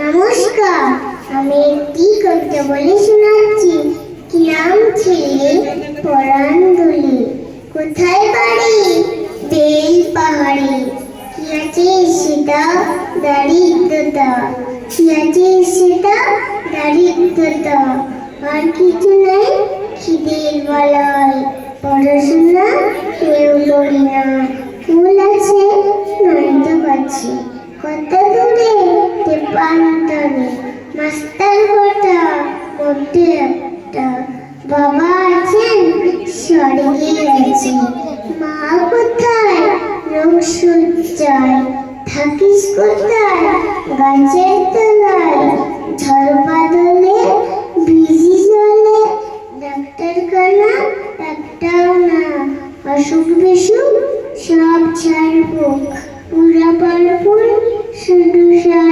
নমস্কার, আমি একটি কবিতা বলে শোনাচ্ছি। কি নাম ছেলে? পরাণ কোথায় বাড়ি? বেল পাহাড়ে। কি আছে সেটা? দারিদ্রতা। কি আছে সেটা? দারিদ্রতা। আর কিছু নেই? খিদের বলয় পড়াশোনা কেউ করি না। ফুল আছে, নয়তো কাছে কত করতে একটা বাবা আছেন স্বর্গে আছে মা কোথায়? রোগ সজ্জায় থাকিস কোথায়? গাছের তলায়। ঝড় বাদলে বিজি জলে। ডাক্তার খানা একটাও না অসুখ বিসুখ, সব ছাড়বো পুরা পারপুর শুধু সারবন